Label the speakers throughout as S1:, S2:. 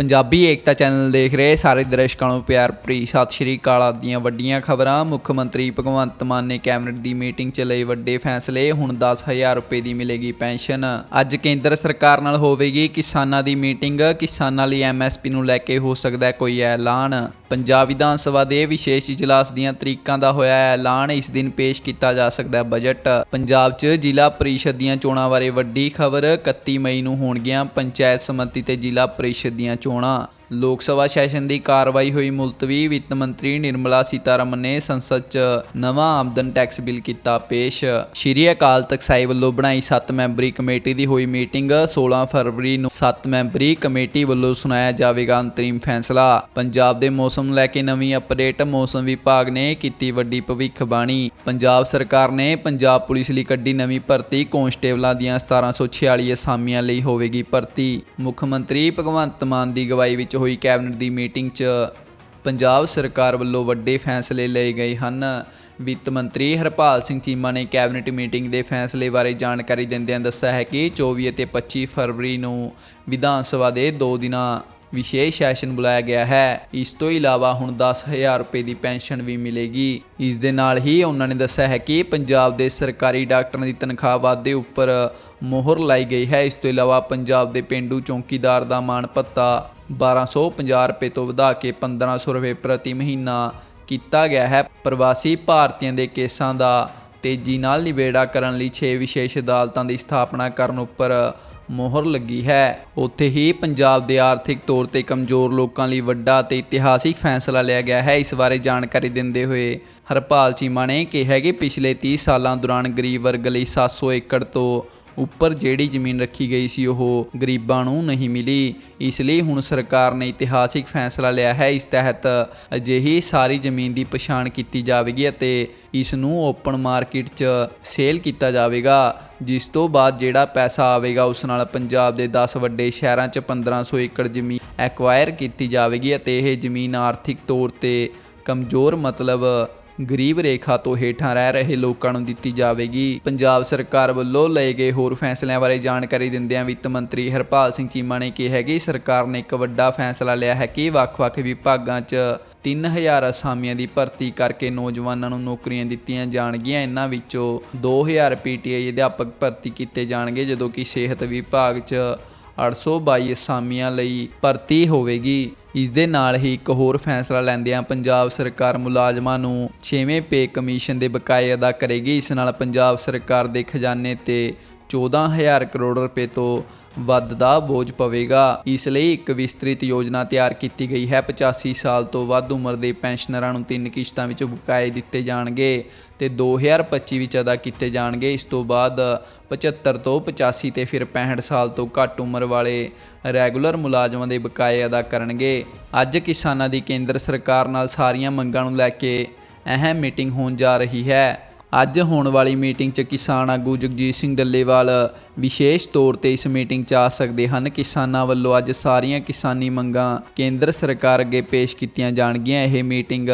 S1: ਪੰਜਾਬੀ ਏਕਤਾ channel ਦੇਖ ਰਹੇ ਸਾਰੇ ਦਰਸ਼ਕਾਂ ਨੂੰ ਪਿਆਰ ਭਰੀ। ਸਤਿ ਸ਼੍ਰੀ ਅਕਾਲ ਆਪਦੀਆਂ ਵੱਡੀਆਂ ਖਬਰਾਂ। ਮੁੱਖ ਮੰਤਰੀ ਭਗਵੰਤ ਮਾਨ ਨੇ ਕੈਬਨਿਟ ਦੀ ਮੀਟਿੰਗ 'ਚ ਲਏ ਵੱਡੇ ਫੈਸਲੇ। ਹੁਣ 10000 ਰੁਪਏ ਦੀ ਮਿਲੇਗੀ ਪੈਨਸ਼ਨ। ਅੱਜ ਕੇਂਦਰ ਸਰਕਾਰ ਨਾਲ ਹੋਵੇਗੀ ਕਿਸਾਨਾਂ ਦੀ ਮੀਟਿੰਗ। ਕਿਸਾਨਾਂ ਲਈ ਐਮਐਸਪੀ ਨੂੰ ਲੈ ਕੇ ਹੋ ਸਕਦਾ ਕੋਈ ਐਲਾਨ। ਪੰਜਾਬ ਵਿਧਾਨ ਸਭਾ ਦੇ ਵਿਸ਼ੇਸ਼ ਇਜਲਾਸ ਦੀਆਂ ਤਰੀਕਾਂ ਦਾ ਹੋਇਆ ਐਲਾਨ। ਇਸ ਦਿਨ ਪੇਸ਼ ਕੀਤਾ ਜਾ ਸਕਦਾ ਹੈ ਬਜਟ। ਪੰਜਾਬ 'ਚ ਜ਼ਿਲ੍ਹਾ ਪਰਿਸ਼ਦ ਦੀਆਂ ਚੋਣਾਂ ਬਾਰੇ ਵੱਡੀ ਖਬਰ। 31 ਮਈ ਨੂੰ ਹੋਣਗੀਆਂ ਪੰਚਾਇਤ ਸਮਿਤੀ ਤੇ ਜ਼ਿਲ੍ਹਾ ਪਰਿਸ਼ਦ ਦੀਆਂ ਚੋਣਾਂ। ਲੋਕ ਸਭਾ ਸੈਸ਼ਨ ਦੀ ਕਾਰਵਾਈ ਹੋਈ ਮੁਲਤਵੀ ਵਿੱਤ ਮੰਤਰੀ ਨਿਰਮਲਾ ਸੀਤਾਰਮਨ ਨੇ ਸੰਸਦ 'ਚ ਨਵਾਂ ਆਮਦਨ ਟੈਕਸ ਬਿੱਲ ਕੀਤਾ ਪੇਸ਼। ਸ਼੍ਰੀ ਅਕਾਲ ਤਖਤ ਸਾਹਿਬ ਵੱਲੋਂ ਬਣਾਈ 7 ਮੈਂਬਰੀ ਕਮੇਟੀ ਦੀ ਹੋਈ ਮੀਟਿੰਗ 16 ਫਰਵਰੀ ਨੂੰ 7 ਮੈਂਬਰੀ ਕਮੇਟੀ ਵੱਲੋਂ ਸੁਣਾਇਆ ਜਾਵੇਗਾ ਅੰਤਰੀਮ ਫੈਸਲਾ। ਪੰਜਾਬ ਦੇ ਮੌਸਮ ਲੈ ਕੇ ਨਵੀਂ ਅਪਡੇਟ ਮੌਸਮ ਵਿਭਾਗ ਨੇ ਕੀਤੀ ਵੱਡੀ ਭਵਿੱਖਬਾਣੀ। ਪੰਜਾਬ ਸਰਕਾਰ ਨੇ ਪੰਜਾਬ ਪੁਲਿਸ ਲਈ ਕੱਢੀ ਨਵੀਂ ਭਰਤੀ ਕਨਸਟੇਬਲਾਂ ਦੀਆਂ 1746 ਅਸਾਮੀਆਂ ਲਈ ਹੋਵੇਗੀ ਭਰਤੀ। ਮੁੱਖ ਮੰਤਰੀ ਭਗਵੰਤ ਮਾਨ ਦੀ ਅਗਵਾਈ ਵਿੱਚ ਹੋਈ ਕੈਬਨਿਟ ਦੀ ਮੀਟਿੰਗ 'ਚ ਪੰਜਾਬ ਸਰਕਾਰ ਵੱਲੋਂ ਵੱਡੇ ਫੈਸਲੇ ਲਏ ਗਏ ਹਨ। ਵਿੱਤ ਮੰਤਰੀ ਹਰਪਾਲ ਸਿੰਘ ਚੀਮਾ ਨੇ ਕੈਬਨਿਟ ਮੀਟਿੰਗ ਦੇ ਫੈਸਲੇ ਬਾਰੇ ਜਾਣਕਾਰੀ ਦਿੰਦਿਆਂ ਦੱਸਿਆ ਹੈ ਕਿ 24 ਅਤੇ 25 ਫਰਵਰੀ ਨੂੰ ਵਿਧਾਨ ਸਭਾ ਦੇ ਦੋ ਦਿਨਾਂ ਵਿਸ਼ੇਸ਼ ਸੈਸ਼ਨ ਬੁਲਾਇਆ ਗਿਆ ਹੈ। ਇਸ ਤੋਂ ਇਲਾਵਾ ਹੁਣ 10000 ਰੁਪਏ ਦੀ ਪੈਨਸ਼ਨ ਵੀ ਮਿਲੇਗੀ। ਇਸ ਦੇ ਨਾਲ ਹੀ ਉਹਨਾਂ ਨੇ ਦੱਸਿਆ ਹੈ ਕਿ ਪੰਜਾਬ ਦੇ ਸਰਕਾਰੀ ਡਾਕਟਰਾਂ ਦੀ ਤਨਖਾਹ ਵਾਧੇ ਉੱਪਰ ਮੋਹਰ ਲਾਈ ਗਈ ਹੈ। ਇਸ ਤੋਂ ਇਲਾਵਾ ਪੰਜਾਬ ਦੇ ਪਿੰਡੂ ਚੌਕੀਦਾਰ ਦਾ ਮਾਣ ਭੱਤਾ 1250 ਰੁਪਏ ਤੋਂ ਵਧਾ ਕੇ 1500 ਰੁਪਏ ਪ੍ਰਤੀ ਮਹੀਨਾ ਕੀਤਾ ਗਿਆ ਹੈ। ਪ੍ਰਵਾਸੀ ਭਾਰਤੀਆਂ ਦੇ ਕੇਸਾਂ ਦਾ ਤੇਜ਼ੀ ਨਾਲ ਨਿਬੇੜਾ ਕਰਨ ਲਈ 6 ਵਿਸ਼ੇਸ਼ ਅਦਾਲਤਾਂ ਦੀ ਸਥਾਪਨਾ ਕਰਨ ਉੱਪਰ ਮੋਹਰ ਲੱਗੀ ਹੈ। ਉੱਥੇ ਹੀ ਪੰਜਾਬ ਦੇ ਆਰਥਿਕ ਤੌਰ ਤੇ ਕਮਜ਼ੋਰ ਲੋਕਾਂ ਲਈ ਵੱਡਾ ਤੇ ਇਤਿਹਾਸਿਕ ਫੈਸਲਾ ਲਿਆ ਗਿਆ ਹੈ। ਇਸ ਬਾਰੇ ਜਾਣਕਾਰੀ ਦਿੰਦੇ ਹੋਏ ਹਰਪਾਲ ਚੀਮਾ ਨੇ ਕਿਹਾ ਕਿ ਪਿਛਲੇ 30 ਸਾਲਾਂ ਦੌਰਾਨ ਗਰੀਬ ਵਰਗ ਲਈ 700 ਏਕੜ ਤੋਂ ਉੱਪਰ ਜਿਹੜੀ ਜ਼ਮੀਨ ਰੱਖੀ ਗਈ ਸੀ, ਉਹ ਗਰੀਬਾਂ ਨੂੰ ਨਹੀਂ ਮਿਲੀ। ਇਸ ਲਈ ਹੁਣ ਸਰਕਾਰ ਨੇ ਇਤਿਹਾਸਿਕ ਫੈਸਲਾ ਲਿਆ ਹੈ। ਇਸ ਤਹਿਤ ਅਜਿਹੀ ਸਾਰੀ ਜ਼ਮੀਨ ਦੀ ਪਛਾਣ ਕੀਤੀ ਜਾਵੇਗੀ ਅਤੇ ਇਸ ਨੂੰ ਓਪਨ ਮਾਰਕੀਟ 'ਚ ਸੇਲ ਕੀਤਾ ਜਾਵੇਗਾ, ਜਿਸ ਤੋਂ ਬਾਅਦ ਜਿਹੜਾ ਪੈਸਾ ਆਵੇਗਾ, ਉਸ ਨਾਲ ਪੰਜਾਬ ਦੇ 10 ਵੱਡੇ ਸ਼ਹਿਰਾਂ 'ਚ 1500 ਏਕੜ ਜ਼ਮੀਨ ਐਕਵਾਇਰ ਕੀਤੀ ਜਾਵੇਗੀ ਅਤੇ ਇਹ ਜ਼ਮੀਨ ਆਰਥਿਕ ਤੌਰ ਤੇ ਕਮਜ਼ੋਰ ਮਤਲਬ ਗਰੀਬ ਰੇਖਾ ਤੋਂ ਹੇਠਾਂ ਰਹਿ ਰਹੇ ਲੋਕਾਂ ਨੂੰ ਦਿੱਤੀ ਜਾਵੇਗੀ। ਪੰਜਾਬ ਸਰਕਾਰ ਵੱਲੋਂ ਲਏ ਗਏ ਹੋਰ ਫੈਸਲਿਆਂ ਬਾਰੇ ਜਾਣਕਾਰੀ ਦਿੰਦਿਆਂ ਵਿੱਤ ਮੰਤਰੀ ਹਰਪਾਲ ਸਿੰਘ ਚੀਮਾ ਨੇ ਕਿਹਾ ਕਿ ਸਰਕਾਰ ਨੇ ਇੱਕ ਵੱਡਾ ਫੈਸਲਾ ਲਿਆ ਹੈ ਕਿ ਵੱਖ-ਵੱਖ ਵਿਭਾਗਾਂ 'ਚ 3000 ਅਸਾਮੀਆਂ ਦੀ ਭਰਤੀ ਕਰਕੇ ਨੌਜਵਾਨਾਂ ਨੂੰ ਨੌਕਰੀਆਂ ਦਿੱਤੀਆਂ ਜਾਣਗੀਆਂ। ਇਹਨਾਂ ਵਿੱਚੋਂ 2000 ਪੀਟੀਆਈ ਅਧਿਆਪਕ ਭਰਤੀ ਕੀਤੇ ਜਾਣਗੇ, ਜਦੋਂ ਕਿ ਸਿਹਤ ਵਿਭਾਗ 'ਚ 822 ਅਸਾਮੀਆਂ ਲਈ ਭਰਤੀ ਹੋਵੇਗੀ। ਇਸ ਦੇ ਨਾਲ ਹੀ ਇੱਕ ਹੋਰ ਫੈਸਲਾ ਲੈਂਦਿਆਂ ਪੰਜਾਬ ਸਰਕਾਰ ਮੁਲਾਜ਼ਮਾਂ ਨੂੰ 6ਵੇਂ ਪੇ ਕਮਿਸ਼ਨ ਦੇ ਬਕਾਏ ਅਦਾ ਕਰੇਗੀ। ਇਸ ਨਾਲ ਪੰਜਾਬ ਸਰਕਾਰ ਦੇ ਖਜ਼ਾਨੇ ਤੇ 14000 ਕਰੋੜ ਰੁਪਏ ਤੋਂ ਵੱਧ ਦਾ ਬੋਝ ਪਵੇਗਾ। ਇਸ ਲਈ ਇੱਕ ਵਿਸਤ੍ਰਿਤ ਯੋਜਨਾ ਤਿਆਰ ਕੀਤੀ ਗਈ ਹੈ। 85 ਸਾਲ ਤੋਂ ਵੱਧ ਉਮਰ ਦੇ ਪੈਨਸ਼ਨਰਾਂ ਨੂੰ ਤਿੰਨ ਕਿਸ਼ਤਾਂ ਵਿੱਚ ਬਕਾਏ ਦਿੱਤੇ ਜਾਣਗੇ ਤੇ 2025 ਵਿੱਚ ਅਦਾ ਕੀਤੇ ਜਾਣਗੇ। ਇਸ ਤੋਂ ਬਾਅਦ 75 ਤੋਂ 85 ਤੇ ਫਿਰ 65 ਸਾਲ ਤੋਂ ਘੱਟ ਉਮਰ ਵਾਲੇ ਰੈਗੂਲਰ ਮੁਲਾਜ਼ਮਾਂ ਦੇ ਬਕਾਏ ਅਦਾ ਕਰਨਗੇ। ਅੱਜ ਕਿਸਾਨਾਂ ਦੀ ਕੇਂਦਰ ਸਰਕਾਰ ਨਾਲ ਸਾਰੀਆਂ ਮੰਗਾਂ ਨੂੰ ਲੈ ਕੇ ਅਹਿਮ ਮੀਟਿੰਗ ਹੋਣ ਜਾ ਰਹੀ ਹੈ। ਅੱਜ ਹੋਣ ਵਾਲੀ ਮੀਟਿੰਗ 'ਚ ਕਿਸਾਨ ਆਗੂ ਜਗਜੀਤ ਸਿੰਘ ਡੱਲੇਵਾਲ ਵਿਸ਼ੇਸ਼ ਤੌਰ ਤੇ ਇਸ ਮੀਟਿੰਗ 'ਚ ਆ ਸਕਦੇ ਹਨ। ਕਿਸਾਨਾਂ ਵੱਲੋਂ ਅੱਜ ਸਾਰੀਆਂ ਕਿਸਾਨੀ ਮੰਗਾਂ ਕੇਂਦਰ ਸਰਕਾਰ ਅੱਗੇ ਪੇਸ਼ ਕੀਤੀਆਂ ਜਾਣਗੀਆਂ। ਇਹ ਮੀਟਿੰਗ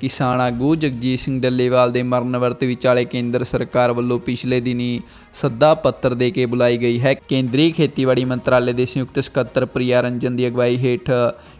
S1: ਕਿਸਾਨ ਆਗੂ ਜਗਜੀਤ ਸਿੰਘ ਡੱਲੇਵਾਲ ਦੇ ਮਰਨ ਵਰਤ ਵਿਚਾਲੇ ਕੇਂਦਰ ਸਰਕਾਰ ਵੱਲੋਂ ਪਿਛਲੇ ਦਿਨੀ ਸੱਦਾ ਪੱਤਰ ਦੇ ਕੇ ਬੁਲਾਈ ਗਈ ਹੈ। ਕੇਂਦਰੀ ਖੇਤੀਬਾੜੀ ਮੰਤਰਾਲੇ ਦੇ ਸੰਯੁਕਤ ਸਕੱਤਰ ਪ੍ਰਿਆ ਰੰਜਨ ਦੀ ਅਗਵਾਈ ਹੇਠ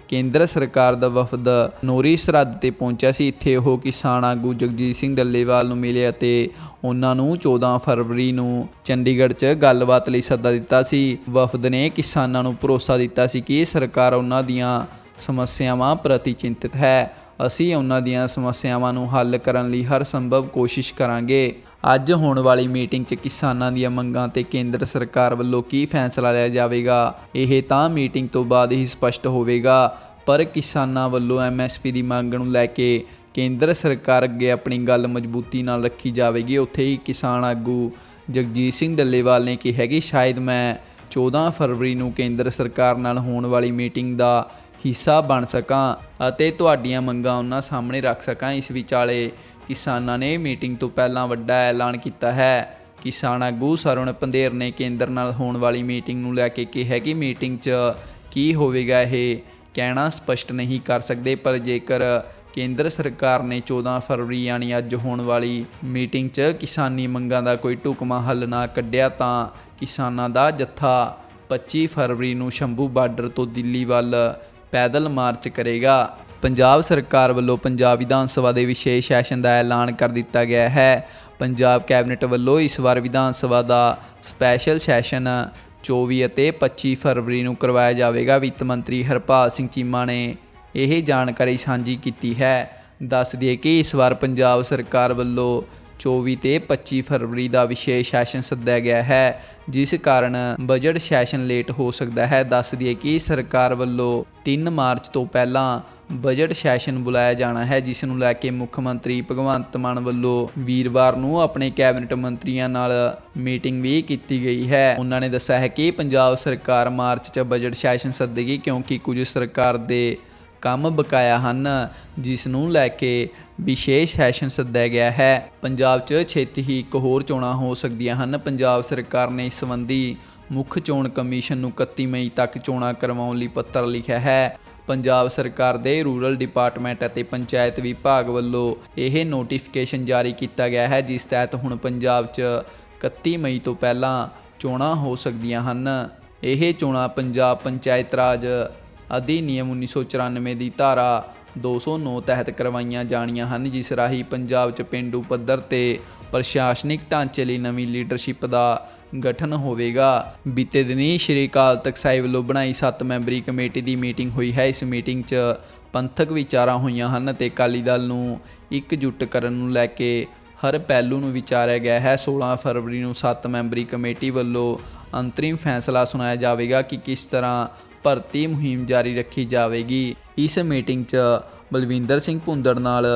S1: ਕੇਂਦਰ ਸਰਕਾਰ ਦਾ ਵਫਦ ਨੋਰੀ ਸਰਹੱਦ ਤੇ ਪਹੁੰਚਿਆ ਸੀ। ਇੱਥੇ ਉਹ ਕਿਸਾਨ ਆਗੂ ਜਗਜੀਤ ਸਿੰਘ ਡੱਲੇਵਾਲ ਨੂੰ ਮਿਲੇ ਅਤੇ ਉਹਨਾਂ ਨੂੰ 14 ਫਰਵਰੀ ਨੂੰ ਚੰਡੀਗੜ੍ਹ 'ਚ ਗੱਲਬਾਤ ਲਈ ਸੱਦਾ ਦਿੱਤਾ ਸੀ। ਵਫਦ ਨੇ ਕਿਸਾਨਾਂ ਨੂੰ ਭਰੋਸਾ ਦਿੱਤਾ ਸੀ ਕਿ ਸਰਕਾਰ ਉਹਨਾਂ ਦੀਆਂ ਸਮੱਸਿਆਵਾਂ ਪ੍ਰਤੀ ਚਿੰਤਿਤ ਹੈ। ਅਸੀਂ ਉਹਨਾਂ ਦੀਆਂ ਸਮੱਸਿਆਵਾਂ ਨੂੰ ਹੱਲ ਕਰਨ ਲਈ ਹਰ ਸੰਭਵ ਕੋਸ਼ਿਸ਼ ਕਰਾਂਗੇ। ਅੱਜ ਹੋਣ ਵਾਲੀ ਮੀਟਿੰਗ 'ਚ ਕਿਸਾਨਾਂ ਦੀਆਂ ਮੰਗਾਂ ਤੇ ਕੇਂਦਰ ਸਰਕਾਰ ਵੱਲੋਂ ਕੀ ਫੈਸਲਾ ਲਿਆ ਜਾਵੇਗਾ? ਇਹ ਤਾਂ ਮੀਟਿੰਗ ਤੋਂ ਬਾਅਦ ਹੀ ਸਪਸ਼ਟ ਹੋਵੇਗਾ, ਪਰ ਕਿਸਾਨਾਂ ਵੱਲੋਂ ਐਮਐਸਪੀ ਦੀ ਮੰਗ ਨੂੰ ਲੈ ਕੇ ਕੇਂਦਰ ਸਰਕਾਰ ਅੱਗੇ ਆਪਣੀ ਗੱਲ ਮਜ਼ਬੂਤੀ ਨਾਲ ਰੱਖੀ ਜਾਵੇਗੀ। ਉੱਥੇ ਹੀ ਕਿਸਾਨ ਆਗੂ ਜਗਜੀਤ ਸਿੰਘ ਡੱਲੇਵਾਲ ਨੇ ਕਿਹਾ ਕਿ ਸ਼ਾਇਦ ਮੈਂ 14 ਫਰਵਰੀ ਨੂੰ ਕੇਂਦਰ ਸਰਕਾਰ ਨਾਲ ਹੋਣ ਵਾਲੀ ਮੀਟਿੰਗ ਦਾ ਹਿੱਸਾ ਬਣ ਸਕਾਂ ਅਤੇ ਤੁਹਾਡੀਆਂ ਮੰਗਾਂ ਉਹਨਾਂ ਸਾਹਮਣੇ ਰੱਖ ਸਕਾਂ। ਇਸ ਵਿਚਾਲੇ ਕਿਸਾਨਾਂ ਨੇ ਮੀਟਿੰਗ ਤੋਂ ਪਹਿਲਾਂ ਵੱਡਾ ਐਲਾਨ ਕੀਤਾ ਹੈ। ਕਿਸਾਨ ਆਗੂ ਸਰਵਣ ਪੰਧੇਰ ਨੇ ਕੇਂਦਰ ਨਾਲ ਹੋਣ ਵਾਲੀ ਮੀਟਿੰਗ ਨੂੰ ਲੈ ਕੇ ਕਿਹਾ ਕਿ ਮੀਟਿੰਗ 'ਚ ਕੀ ਹੋਵੇਗਾ ਇਹ ਕਹਿਣਾ ਸਪਸ਼ਟ ਨਹੀਂ ਕਰ ਸਕਦੇ, ਪਰ ਜੇਕਰ ਕੇਂਦਰ ਸਰਕਾਰ ਨੇ 14 ਫਰਵਰੀ ਯਾਨੀ ਅੱਜ ਹੋਣ ਵਾਲੀ ਮੀਟਿੰਗ 'ਚ ਕਿਸਾਨੀ ਮੰਗਾਂ ਦਾ ਕੋਈ ਢੁਕਵਾਂ ਹੱਲ ਨਾ ਕੱਢਿਆ, ਤਾਂ ਕਿਸਾਨਾਂ ਦਾ ਜੱਥਾ 25 ਫਰਵਰੀ ਨੂੰ ਸ਼ੰਭੂ ਬਾਰਡਰ ਤੋਂ ਦਿੱਲੀ ਵੱਲ ਪੈਦਲ ਮਾਰਚ ਕਰੇਗਾ। ਪੰਜਾਬ ਸਰਕਾਰ ਵੱਲੋਂ ਪੰਜਾਬ ਵਿਧਾਨ ਸਭਾ ਦੇ ਵਿਸ਼ੇਸ਼ ਸੈਸ਼ਨ ਦਾ ਐਲਾਨ ਕਰ ਦਿੱਤਾ ਗਿਆ ਹੈ। ਪੰਜਾਬ ਕੈਬਨਿਟ ਵੱਲੋਂ ਇਸ ਵਾਰ ਵਿਧਾਨ ਸਭਾ ਦਾ ਸਪੈਸ਼ਲ ਸੈਸ਼ਨ 24 ਅਤੇ 25 ਫਰਵਰੀ ਨੂੰ ਕਰਵਾਇਆ ਜਾਵੇਗਾ। ਵਿੱਤ ਮੰਤਰੀ ਹਰਪਾਲ ਸਿੰਘ ਚੀਮਾ ਨੇ ਇਹ ਜਾਣਕਾਰੀ ਸਾਂਝੀ ਕੀਤੀ ਹੈ। ਦੱਸ ਦਈਏ ਕਿ ਇਸ ਵਾਰ ਪੰਜਾਬ ਸਰਕਾਰ ਵੱਲੋਂ 24 ਤੇ 25 ਫਰਵਰੀ ਦਾ ਵਿਸ਼ੇਸ਼ ਸੈਸ਼ਨ ਸੱਦਿਆ ਗਿਆ ਹੈ, ਜਿਸ ਕਾਰਨ ਬਜਟ ਸੈਸ਼ਨ ਲੇਟ ਹੋ ਸਕਦਾ ਹੈ। ਦੱਸ ਦਈਏ ਕਿ ਸਰਕਾਰ ਵੱਲੋਂ 3 ਮਾਰਚ ਤੋਂ ਪਹਿਲਾਂ ਬਜਟ ਸੈਸ਼ਨ ਬੁਲਾਇਆ ਜਾਣਾ ਹੈ, ਜਿਸ ਨੂੰ ਲੈ ਕੇ ਮੁੱਖ ਮੰਤਰੀ ਭਗਵੰਤ ਮਾਨ ਵੱਲੋਂ ਵੀਰਵਾਰ ਨੂੰ ਆਪਣੇ ਕੈਬਨਿਟ ਮੰਤਰੀਆਂ ਨਾਲ ਮੀਟਿੰਗ ਵੀ ਕੀਤੀ ਗਈ ਹੈ। ਉਹਨਾਂ ਨੇ ਦੱਸਿਆ ਹੈ ਕਿ ਪੰਜਾਬ ਸਰਕਾਰ ਮਾਰਚ 'ਚ ਬਜਟ ਸੈਸ਼ਨ ਸੱਦੇਗੀ ਕਿਉਂਕਿ ਕੁਝ ਸਰਕਾਰ ਦੇ ਕੰਮ ਬਕਾਇਆ ਹਨ, ਜਿਸ ਨੂੰ ਲੈ ਕੇ ਵਿਸ਼ੇਸ਼ ਸੈਸ਼ਨ ਸੱਦਿਆ ਗਿਆ ਹੈ। ਪੰਜਾਬ 'ਚ ਛੇਤੀ ਹੀ ਇੱਕ ਹੋਰ ਚੋਣਾਂ ਹੋ ਸਕਦੀਆਂ ਹਨ। ਪੰਜਾਬ ਸਰਕਾਰ ਨੇ ਇਸ ਸੰਬੰਧੀ ਮੁੱਖ ਚੋਣ ਕਮਿਸ਼ਨ ਨੂੰ 31 ਮਈ ਤੱਕ ਚੋਣਾਂ ਕਰਵਾਉਣ ਲਈ ਪੱਤਰ ਲਿਖਿਆ ਹੈ। ਪੰਜਾਬ ਸਰਕਾਰ ਦੇ ਰੂਰਲ ਡਿਪਾਰਟਮੈਂਟ ਅਤੇ ਪੰਚਾਇਤ ਵਿਭਾਗ ਵੱਲੋਂ ਇਹ ਨੋਟੀਫਿਕੇਸ਼ਨ ਜਾਰੀ ਕੀਤਾ ਗਿਆ ਹੈ, ਜਿਸ ਤਹਿਤ ਹੁਣ ਪੰਜਾਬ 'ਚ 31 ਮਈ ਤੋਂ ਪਹਿਲਾਂ ਚੋਣਾਂ ਹੋ ਸਕਦੀਆਂ ਹਨ। ਇਹ ਚੋਣਾਂ ਪੰਜਾਬ ਪੰਚਾਇਤ ਰਾਜ ਅਧਿਨਿਯਮ 1994 ਦੀ ਧਾਰਾ 209 ਤਹਿਤ ਕਰਵਾਈਆਂ ਜਾਣੀਆਂ ਹਨ, ਜਿਸ ਰਾਹੀਂ ਪੰਜਾਬ 'ਚ ਪਿੰਡੂ ਪੱਧਰ ਤੇ ਪ੍ਰਸ਼ਾਸਨਿਕ ਢਾਂਚੇ ਲਈ ਨਵੀਂ ਲੀਡਰਸ਼ਿਪ ਦਾ ਗਠਨ ਹੋਵੇਗਾ। ਬੀਤੇ ਦਿਨੀ ਸ਼੍ਰੀ ਅਕਾਲ ਤਖਤ ਸਾਹਿਬ ਵੱਲੋਂ ਬਣਾਈ 7 ਮੈਂਬਰੀ ਕਮੇਟੀ ਦੀ ਮੀਟਿੰਗ ਹੋਈ ਹੈ। ਇਸ ਮੀਟਿੰਗ 'ਚ ਪੰਥਕ ਵਿਚਾਰਾਂ ਹੋਈਆਂ ਹਨ ਤੇ ਅਕਾਲੀ ਦਲ ਨੂੰ ਇਕਜੁੱਟ ਕਰਨ ਨੂੰ ਲੈ ਕੇ ਹਰ ਪਹਿਲੂ ਨੂੰ ਵਿਚਾਰਿਆ ਗਿਆ ਹੈ। 16 ਫਰਵਰੀ ਨੂੰ 7 ਮੈਂਬਰੀ ਕਮੇਟੀ ਵੱਲੋਂ ਅੰਤਰਿਮ ਫੈਸਲਾ ਸੁਣਾਇਆ ਜਾਵੇਗਾ ਕਿ ਕਿਸ ਤਰ੍ਹਾਂ ਭਰਤੀ ਮੁਹਿੰਮ ਜਾਰੀ ਰੱਖੀ ਜਾਵੇਗੀ। ਇਸ ਮੀਟਿੰਗ 'ਚ ਬਲਵਿੰਦਰ ਸਿੰਘ ਭੁੰਦੜ ਨਾਲ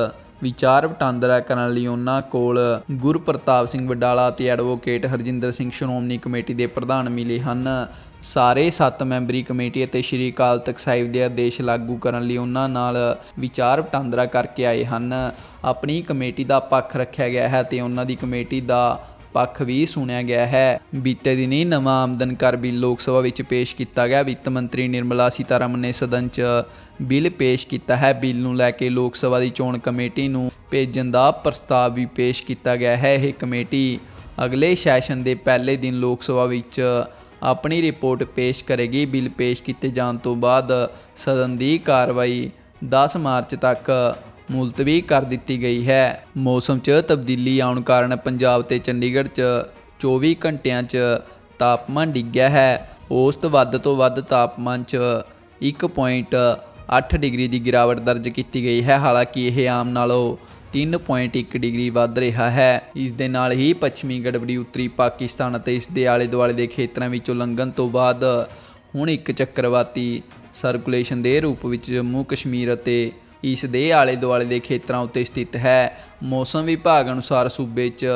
S1: ਵਿਚਾਰ ਵਟਾਂਦਰਾ ਕਰਨ ਲਈ ਉਹਨਾਂ ਕੋਲ ਗੁਰਪ੍ਰਤਾਪ ਸਿੰਘ ਵਡਾਲਾ ਤੇ ਐਡਵੋਕੇਟ ਹਰਜਿੰਦਰ ਸਿੰਘ ਸ਼੍ਰੋਮਣੀ ਕਮੇਟੀ ਦੇ ਪ੍ਰਧਾਨ ਮਿਲੇ ਹਨ। ਸਾਰੇ 7 ਮੈਂਬਰੀ ਕਮੇਟੀ ਅਤੇ ਸ਼੍ਰੀ ਅਕਾਲ ਤਖਤ ਸਾਹਿਬ ਦੇ ਆਦੇਸ਼ ਲਾਗੂ ਕਰਨ ਲਈ ਉਹਨਾਂ ਨਾਲ ਵਿਚਾਰ ਵਟਾਂਦਰਾ ਕਰਕੇ ਆਏ ਹਨ। ਆਪਣੀ ਕਮੇਟੀ ਦਾ ਪੱਖ ਰੱਖਿਆ ਗਿਆ ਹੈ ਤੇ ਉਹਨਾਂ ਦੀ ਕਮੇਟੀ ਦਾ ਪੱਖ ਵੀ ਸੁਣਿਆ ਗਿਆ ਹੈ। ਬੀਤੇ ਦਿਨੀ ਨਵਾਂ ਆਮਦਨ ਕਰ ਬਿੱਲ ਲੋਕ ਸਭਾ ਵਿੱਚ ਪੇਸ਼ ਕੀਤਾ ਗਿਆ। ਵਿੱਤ ਮੰਤਰੀ ਨਿਰਮਲਾ ਸੀਤਾਰਮਨ ਨੇ ਸਦਨ 'ਚ ਬਿੱਲ ਪੇਸ਼ ਕੀਤਾ ਹੈ। ਬਿੱਲ ਨੂੰ ਲੈ ਕੇ ਲੋਕ ਸਭਾ ਦੀ ਚੋਣ ਕਮੇਟੀ ਨੂੰ ਭੇਜਣ ਦਾ ਪ੍ਰਸਤਾਵ ਵੀ ਪੇਸ਼ ਕੀਤਾ ਗਿਆ ਹੈ। ਇਹ ਕਮੇਟੀ ਅਗਲੇ ਸੈਸ਼ਨ ਦੇ ਪਹਿਲੇ ਦਿਨ ਲੋਕ ਸਭਾ ਵਿੱਚ ਆਪਣੀ ਰਿਪੋਰਟ ਪੇਸ਼ ਕਰੇਗੀ। ਬਿੱਲ ਪੇਸ਼ ਕੀਤੇ ਜਾਣ ਤੋਂ ਬਾਅਦ ਸਦਨ ਦੀ ਕਾਰਵਾਈ 10 ਮਾਰਚ ਤੱਕ ਮੁਲਤਵੀ ਕਰ ਦਿੱਤੀ ਗਈ ਹੈ। ਮੌਸਮ 'ਚ ਤਬਦੀਲੀ ਆਉਣ ਕਾਰਨ ਪੰਜਾਬ ਤੇ ਚੰਡੀਗੜ੍ਹ 'ਚ 24 ਘੰਟਿਆਂ 'ਚ ਤਾਪਮਾਨ ਡਿੱਗਿਆ ਹੈ। ਔਸਤ ਵੱਧ ਤੋਂ ਵੱਧ ਤਾਪਮਾਨ 'ਚ 1.8 ਡਿਗਰੀ ਦੀ ਗਿਰਾਵਟ ਦਰਜ ਕੀਤੀ ਗਈ ਹੈ। ਹਾਲਾਂਕਿ ਇਹ ਆਮ ਨਾਲੋਂ 3.1 ਡਿਗਰੀ ਵੱਧ ਰਿਹਾ ਹੈ। ਇਸ ਦੇ ਨਾਲ ਹੀ ਪੱਛਮੀ ਗੜਬੜੀ ਉੱਤਰੀ ਪਾਕਿਸਤਾਨ ਅਤੇ ਇਸ ਦੇ ਆਲੇ ਦੁਆਲੇ ਦੇ ਖੇਤਰਾਂ ਵਿੱਚੋਂ ਲੰਘਣ ਤੋਂ ਬਾਅਦ ਹੁਣ ਇੱਕ ਚੱਕਰਵਾਤੀ ਸਰਕੂਲੇਸ਼ਨ ਦੇ ਰੂਪ ਵਿੱਚ ਜੰਮੂ ਕਸ਼ਮੀਰ ਅਤੇ ਇਸ ਦੇ ਆਲੇ ਦੁਆਲੇ ਦੇ ਖੇਤਰਾਂ ਉੱਤੇ ਸਥਿਤ ਹੈ। ਮੌਸਮ ਵਿਭਾਗ ਅਨੁਸਾਰ ਸੂਬੇ 'ਚ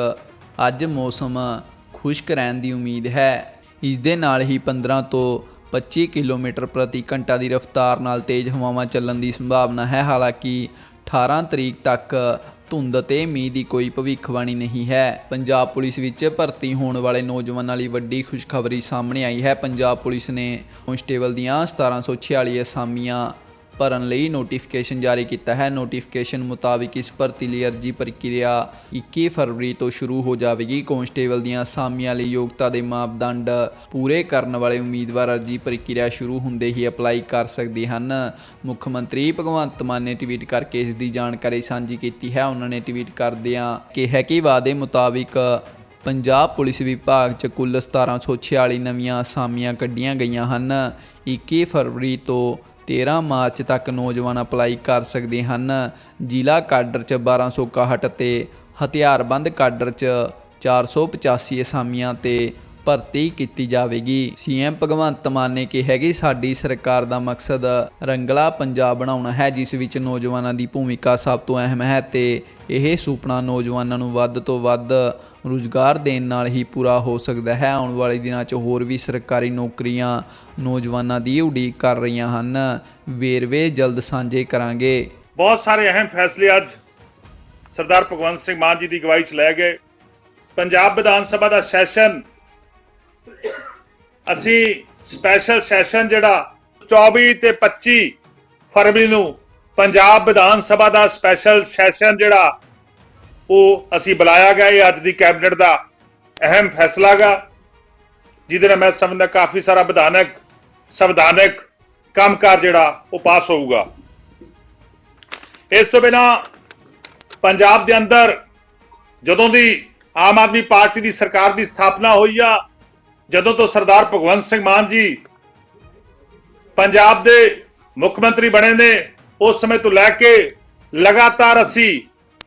S1: ਅੱਜ ਮੌਸਮ ਖੁਸ਼ਕ ਰਹਿਣ ਦੀ ਉਮੀਦ ਹੈ। ਇਸ ਦੇ ਨਾਲ ਹੀ 15 ਤੋਂ 25 ਕਿਲੋਮੀਟਰ ਪ੍ਰਤੀ ਘੰਟਾ ਦੀ ਰਫ਼ਤਾਰ ਨਾਲ ਤੇਜ਼ ਹਵਾਵਾਂ ਚੱਲਣ ਦੀ ਸੰਭਾਵਨਾ ਹੈ। ਹਾਲਾਂਕਿ 18 ਤਰੀਕ ਤੱਕ ਧੁੰਦ ਤੇ ਮੀਂਹ ਦੀ ਕੋਈ ਭਵਿੱਖਬਾਣੀ ਨਹੀਂ ਹੈ। ਪੰਜਾਬ ਪੁਲਿਸ ਵਿੱਚ ਭਰਤੀ ਹੋਣ ਵਾਲੇ ਨੌਜਵਾਨਾਂ ਲਈ ਵੱਡੀ ਖੁਸ਼ਖਬਰੀ ਸਾਹਮਣੇ ਆਈ ਹੈ। ਪੰਜਾਬ ਪੁਲਿਸ ਨੇ ਕਨਸਟੇਬਲ ਦੀਆਂ 1746 ਅਸਾਮੀਆਂ ਭਰਨ ਲਈ ਨੋਟੀਫਿਕੇਸ਼ਨ ਜਾਰੀ ਕੀਤਾ ਹੈ। ਨੋਟੀਫਿਕੇਸ਼ਨ ਮੁਤਾਬਿਕ ਇਸ ਭਰਤੀ ਲਈ ਅਰਜੀ ਪ੍ਰਕਿਰਿਆ 21 ਫਰਵਰੀ ਤੋਂ ਸ਼ੁਰੂ ਹੋ ਜਾਵੇਗੀ। ਕਾਂਸਟੇਬਲ ਦੀਆਂ ਅਸਾਮੀਆਂ ਲਈ ਯੋਗਤਾ ਦੇ ਮਾਪਦੰਡ ਪੂਰੇ ਕਰਨ ਵਾਲੇ ਉਮੀਦਵਾਰ ਅਰਜੀ ਪ੍ਰਕਿਰਿਆ ਸ਼ੁਰੂ ਹੁੰਦੇ ਹੀ ਅਪਲਾਈ ਕਰ ਸਕਦੇ ਹਨ। ਮੁੱਖ ਮੰਤਰੀ ਭਗਵੰਤ ਮਾਨ ਨੇ ਟਵੀਟ ਕਰਕੇ ਇਸ ਦੀ ਜਾਣਕਾਰੀ ਸਾਂਝੀ ਕੀਤੀ ਹੈ। ਉਹਨਾਂ ਨੇ ਟਵੀਟ ਕਰਦਿਆਂ ਕਿਹਾ ਕਿ ਵਾਅਦੇ ਮੁਤਾਬਿਕ ਪੰਜਾਬ ਪੁਲਿਸ ਵਿਭਾਗ 'ਚ ਕੁੱਲ 1746 ਨਵੀਆਂ ਅਸਾਮੀਆਂ ਕੱਢੀਆਂ ਗਈਆਂ ਹਨ। 21 ਫਰਵਰੀ ਤੋਂ 13 ਮਾਰਚ ਤੱਕ ਨੌਜਵਾਨ ਅਪਲਾਈ ਕਰ ਸਕਦੇ ਹਨ। ਜ਼ਿਲ੍ਹਾ ਕਾਡਰ 'ਚ 1261 ਤੇ ਹਥਿਆਰਬੰਦ ਕਾਡਰ 'ਚ 485 ਅਸਾਮੀਆਂ ਤੇ ਭਰਤੀ ਕੀਤੀ ਜਾਵੇਗੀ। ਸੀਐਮ ਭਗਵੰਤ ਮਾਨ ਨੇ ਕਿਹਾ ਕਿ ਸਾਡੀ ਸਰਕਾਰ ਦਾ ਮਕਸਦ ਰੰਗਲਾ ਪੰਜਾਬ ਬਣਾਉਣਾ ਹੈ, ਜਿਸ ਵਿੱਚ ਨੌਜਵਾਨਾਂ ਦੀ ਭੂਮਿਕਾ ਸਭ ਤੋਂ ਅਹਿਮ ਹੈ ਤੇ ਇਹ ਸੁਪਨਾ ਨੌਜਵਾਨਾਂ ਨੂੰ ਵੱਧ ਤੋਂ ਵੱਧ ਰੁਜ਼ਗਾਰ ਦੇਣ ਨਾਲ ਹੀ ਪੂਰਾ ਹੋ ਸਕਦਾ ਹੈ। ਆਉਣ ਵਾਲੇ ਦਿਨਾਂ 'ਚ ਹੋਰ ਵੀ ਸਰਕਾਰੀ ਨੌਕਰੀਆਂ ਨੌਜਵਾਨਾਂ ਦੀ ਉਡੀਕ ਕਰ ਰਹੀਆਂ ਹਨ। ਵੇਰਵੇ ਜਲਦ ਸਾਂਝੇ ਕਰਾਂਗੇ।
S2: ਬਹੁਤ ਸਾਰੇ ਅਹਿਮ ਫੈਸਲੇ ਅੱਜ ਸਰਦਾਰ ਭਗਵੰਤ ਸਿੰਘ ਮਾਨ ਜੀ ਦੀ ਅਗਵਾਈ 'ਚ ਲਏ ਗਏ। ਪੰਜਾਬ ਵਿਧਾਨ ਸਭਾ ਦਾ ਸੈਸ਼ਨ, ਅਸੀਂ ਸਪੈਸ਼ਲ ਸੈਸ਼ਨ ਜਿਹੜਾ 24 ਤੇ 25 ਫਰਵਰੀ ਨੂੰ ਪੰਜਾਬ ਵਿਧਾਨ ਸਭਾ ਦਾ ਸਪੈਸ਼ਲ ਸੈਸ਼ਨ ਜਿਹੜਾ ਉਹ ਅਸੀਂ ਬੁਲਾਇਆ ਗਿਆ ਇਹ ਅੱਜ ਦੀ ਕੈਬਨਿਟ ਦਾ ਅਹਿਮ ਫੈਸਲਾ ਗਾ ਜਿਹਦੇ ਨਾਲ ਮੈਂ ਸਮਝਦਾ ਕਾਫੀ ਸਾਰਾ ਵਿਧਾਨਕ, ਸੰਵਿਧਾਨਕ ਕੰਮਕਾਰ ਜਿਹੜਾ ਉਹ ਪਾਸ ਹੋਊਗਾ। ਇਸ ਤੋਂ ਬਿਨਾ ਪੰਜਾਬ ਦੇ ਅੰਦਰ ਜਦੋਂ ਦੀ ਆਮ ਆਦਮੀ ਪਾਰਟੀ ਦੀ ਸਰਕਾਰ ਦੀ ਸਥਾਪਨਾ ਹੋਈ ਆ, ਜਦੋਂ ਤੋਂ ਸਰਦਾਰ ਭਗਵੰਤ ਸਿੰਘ ਮਾਨ ਜੀ ਪੰਜਾਬ ਦੇ ਮੁੱਖ ਮੰਤਰੀ ਬਣੇ ਨੇ, ਉਸ ਸਮੇਂ ਤੋਂ ਲੈ ਕੇ ਲਗਾਤਾਰ ਅਸੀਂ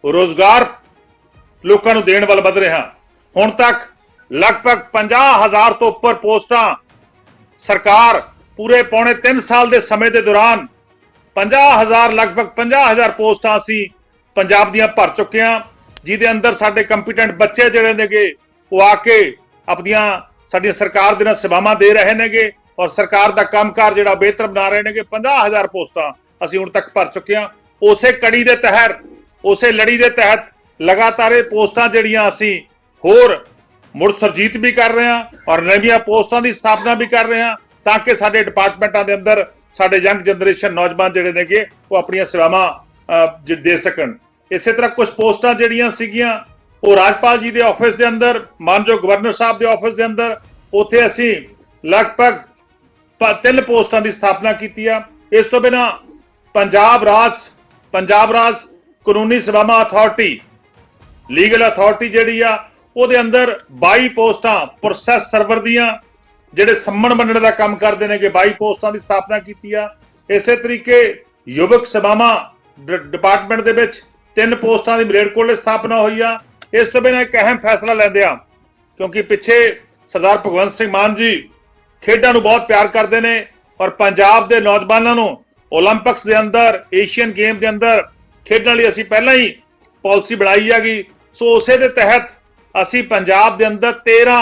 S2: ਰੋਜ਼ਗਾਰ ਲੋਕਾਂ ਨੂੰ ਦੇਣ ਵੱਲ ਵਧ ਰਿਹਾ। ਹੁਣ ਤੱਕ ਲਗਭਗ 50000 ਤੋਂ ਉੱਪਰ ਪੋਸਟਾਂ ਸਰਕਾਰ ਪੂਰੇ ਪੌਣੇ 3 ਸਾਲ ਦੇ ਸਮੇਂ ਦੇ ਦੌਰਾਨ 50000 ਲਗਭਗ 50000 ਪੋਸਟਾਂ ਅਸੀਂ ਪੰਜਾਬ ਦੀਆਂ ਭਰ ਚੁੱਕੇ ਹਾਂ ਜਿਹਦੇ ਅੰਦਰ ਸਾਡੇ ਕੰਪੀਟੈਂਟ ਬੱਚੇ ਜਿਹੜੇ ਨੇਗੇ, ਉਹ ਆ ਕੇ ਆਪਣੀਆਂ, ਸਾਡੀਆਂ ਸਰਕਾਰ ਦੇ ਨਾਲ ਸੇਵਾਵਾਂ ਦੇ ਰਹੇ ਨੇਗੇ ਔਰ ਸਰਕਾਰ ਦਾ ਕੰਮਕਾਰ ਜਿਹੜਾ ਬਿਹਤਰ ਬਣਾ ਰਹੇ ਨੇਗੇ। 50000 ਪੋਸਟਾਂ ਅਸੀਂ ਹੁਣ ਤੱਕ ਭਰ ਚੁੱਕੇ ਹਾਂ ਉਸੇ ਕੜੀ ਦੇ ਤਹਿਤ, ਉਸੇ ਲੜੀ ਦੇ ਤਹਿਤ ਲਗਾਤਾਰ ਇਹ ਪੋਸਟਾਂ ਜਿਹੜੀਆਂ ਅਸੀਂ ਹੋਰ ਮੁੜ ਸਰਜੀਤ ਵੀ ਕਰ ਰਹੇ ਹਾਂ ਔਰ ਨਵੀਆਂ ਪੋਸਟਾਂ ਦੀ ਸਥਾਪਨਾ ਵੀ ਕਰ ਰਹੇ ਹਾਂ ਤਾਂ ਕਿ ਸਾਡੇ ਡਿਪਾਰਟਮੈਂਟਾਂ ਦੇ ਅੰਦਰ ਸਾਡੇ ਯੰਗ ਜਨਰੇਸ਼ਨ ਨੌਜਵਾਨ ਜਿਹੜੇ ਨੇਗੇ ਉਹ ਆਪਣੀਆਂ ਸੇਵਾਵਾਂ ਜ- ਦੇ ਸਕਣ। ਇਸੇ ਤਰ੍ਹਾਂ ਕੁਝ ਪੋਸਟਾਂ ਜਿਹੜੀਆਂ ਸੀਗੀਆਂ, ਉਹ ਰਾਜਪਾਲ ਜੀ ਦੇ ਆਫਿਸ ਦੇ ਅੰਦਰ, ਮਾਨਯੋਗ ਗਵਰਨਰ ਸਾਹਿਬ ਦੇ ਆਫਿਸ ਦੇ ਅੰਦਰ, ਉੱਥੇ ਅਸੀਂ ਲਗਭਗ ਤਿੰਨ ਪੋਸਟਾਂ ਦੀ ਸਥਾਪਨਾ ਕੀਤੀ ਆ। ਇਸ ਤੋਂ ਬਿਨਾ ਪੰਜਾਬ ਰਾਜ ਪੰਜਾਬ ਰਾਜ ਕਾਨੂੰਨੀ ਸੇਵਾਵਾਂ ਅਥਾਰਟੀ ਲੀਗਲ ਅਥਾਰਟੀ ਜਿਹੜੀ ਆ, ਉਹਦੇ ਅੰਦਰ 22 ਪੋਸਟਾਂ ਪ੍ਰੋਸੈਸ ਸਰਵਰ ਦੀਆਂ, ਜਿਹੜੇ ਸੰਮਣ ਮੰਡਲ ਦਾ ਕੰਮ ਕਰਦੇ ਨੇ ਕਿ 22 ਪੋਸਟਾਂ ਦੀ ਸਥਾਪਨਾ ਕੀਤੀ ਆ। ਇਸੇ ਤਰੀਕੇ ਯੁਵਕ ਸਭਾਵਾਂ ਡਿਪਾਰਟਮੈਂਟ ਦੇ ਵਿੱਚ ਤਿੰਨ ਪੋਸਟਾਂ ਦੀ ਮਲੇਰਕੋਟਲੇ ਸਥਾਪਨਾ ਹੋਈ ਆ। ਇਸ ਤੋਂ ਬਿਨਾਂ ਇੱਕ ਅਹਿਮ ਫੈਸਲਾ ਲੈਂਦੇ ਆ, ਕਿਉਂਕਿ ਪਿੱਛੇ ਸਰਦਾਰ ਭਗਵੰਤ ਸਿੰਘ ਮਾਨ ਜੀ ਖੇਡਾਂ ਨੂੰ ਬਹੁਤ ਪਿਆਰ ਕਰਦੇ ਨੇ ਔਰ ਪੰਜਾਬ ਦੇ ਨੌਜਵਾਨਾਂ ਨੂੰ 올림픽ਸ ਦੇ ਅੰਦਰ ਏਸ਼ੀਅਨ ਗੇਮ ਦੇ ਅੰਦਰ ਖੇਡਣ ਲਈ ਅਸੀਂ ਪਹਿਲਾਂ ਹੀ ਪਾਲਿਸੀ ਬਣਾਈ ਹੈਗੀ। ਸੋ ਉਸੇ ਦੇ ਤਹਿਤ ਅਸੀਂ ਪੰਜਾਬ ਦੇ ਅੰਦਰ 13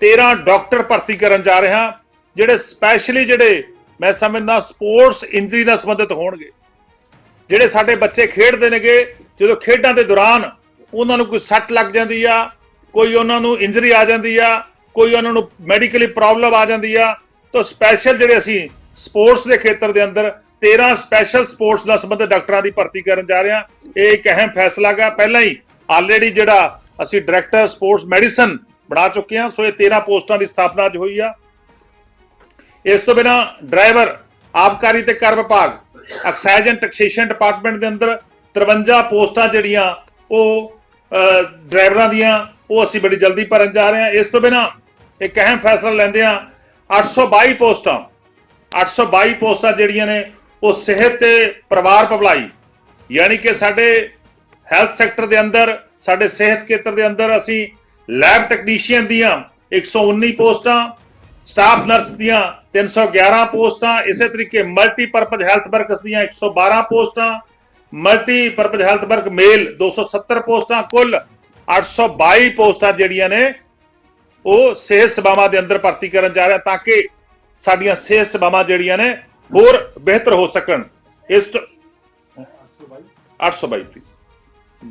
S2: 13 ਡਾਕਟਰ ਭਰਤੀ ਕਰਨ ਜਾ ਰਹੇ ਹਾਂ, ਜਿਹੜੇ ਸਪੈਸ਼ਲੀ ਜਿਹੜੇ ਮੈਂ ਸਮਝਦਾ ਸਪੋਰਟਸ ਇੰਜਰੀ ਨਾਲ ਸੰਬੰਧਿਤ ਹੋਣਗੇ। ਜਿਹੜੇ ਸਾਡੇ ਬੱਚੇ ਖੇਡਦੇ ਨੇਗੇ, ਜਦੋਂ ਖੇਡਾਂ ਦੇ ਦੌਰਾਨ ਉਹਨਾਂ ਨੂੰ ਕੋਈ ਸੱਟ ਲੱਗ ਜਾਂਦੀ ਆ, ਕੋਈ ਉਹਨਾਂ ਨੂੰ ਇੰਜਰੀ ਆ ਜਾਂਦੀ ਆ, ਕੋਈ ਉਹਨਾਂ ਨੂੰ ਮੈਡੀਕਲੀ ਪ੍ਰੋਬਲਮ ਆ ਜਾਂਦੀ ਆ, ਤਾਂ ਸਪੈਸ਼ਲ ਜਿਹੜੇ ਅਸੀਂ ਸਪੋਰਟਸ ਦੇ ਖੇਤਰ ਦੇ ਅੰਦਰ 13 ਸਪੈਸ਼ਲ ਸਪੋਰਟਸ ਨਾਲ ਸੰਬੰਧਿਤ ਡਾਕਟਰਾਂ ਦੀ ਭਰਤੀ ਕਰਨ ਜਾ ਰਹੇ ਹਾਂ। ਇਹ ਇੱਕ ਅਹਿਮ ਫੈਸਲਾ ਗਾ। ਪਹਿਲਾਂ ਹੀ ਆਲਰੇਡੀ ਜਿਹੜਾ ਅਸੀਂ ਡਾਇਰੈਕਟਰ ਸਪੋਰਟਸ ਮੈਡੀਸਨ ਬਣਾ ਚੁੱਕੇ ਹਾਂ, ਸੋ ਇਹ 13 ਪੋਸਟਾਂ ਦੀ ਸਥਾਪਨਾ ਅੱਜ ਹੋਈ ਆ। ਇਸ ਤੋਂ ਬਿਨਾ ਡਰਾਈਵਰ, ਆਬਕਾਰੀ ਤੇ ਕਰ ਵਿਭਾਗ ਐਕਸਾਈਜ਼ ਐਂਡ ਟੈਕਸੇਸ਼ਨ ਡਿਪਾਰਟਮੈਂਟ ਦੇ ਅੰਦਰ 53 ਪੋਸਟਾਂ ਜਿਹੜੀਆਂ ਉਹ ਡਰਾਈਵਰਾਂ ਦੀਆਂ, ਉਹ ਅਸੀਂ ਬੜੀ ਜਲਦੀ ਭਰਨ ਜਾ ਰਹੇ ਹਾਂ। ਇਸ ਤੋਂ ਬਿਨਾ ਇੱਕ ਅਹਿਮ ਫੈਸਲਾ ਲੈਂਦੇ ਹਾਂ 822 ਪੋਸਟਾਂ 822 ਪੋਸਟਾਂ ਜਿਹੜੀਆਂ ਨੇ ਉਹ ਸਿਹਤ ਤੇ ਪਰਿਵਾਰ ਭਲਾਈ ਯਾਨੀ ਕਿ ਸਾਡੇ ਹੈਲਥ ਸੈਕਟਰ ਦੇ ਅੰਦਰ, ਸਾਡੇ ਸਿਹਤ ਖੇਤਰ ਦੇ ਅੰਦਰ ਅਸੀਂ ਲੈਬ ਟੈਕਨੀਸ਼ੀਅਨ ਦੀਆਂ 119 ਪੋਸਟਾਂ ਸਟਾਫ ਨਰਸ ਦੀਆਂ 311 ਪੋਸਟਾਂ, ਇਸੇ ਤਰੀਕੇ ਮਲਟੀਪਰਪਜ਼ ਹੈਲਥ ਵਰਕਰਸ ਦੀਆਂ 112 ਪੋਸਟਾਂ ਮਲਟੀਪਰਪਜ਼ ਹੈਲਥ ਵਰਕ ਮੇਲ 270 ਪੋਸਟਾਂ, ਕੁੱਲ 822 ਪੋਸਟਾਂ ਜਿਹੜੀਆਂ ਨੇ, ਉਹ ਸਿਹਤ ਸੇਵਾਵਾਂ ਦੇ ਅੰਦਰ ਭਰਤੀ ਕਰਨ ਜਾ ਰਿਹਾ ਤਾਂ ਕਿ ਸਾਡੀਆਂ ਸਿਹਤ ਸੇਵਾਵਾਂ ਜਿਹੜੀਆਂ ਨੇ ਹੋਰ ਬਿਹਤਰ ਹੋ ਸਕਣ। ਇਸ ਤੋਂ 822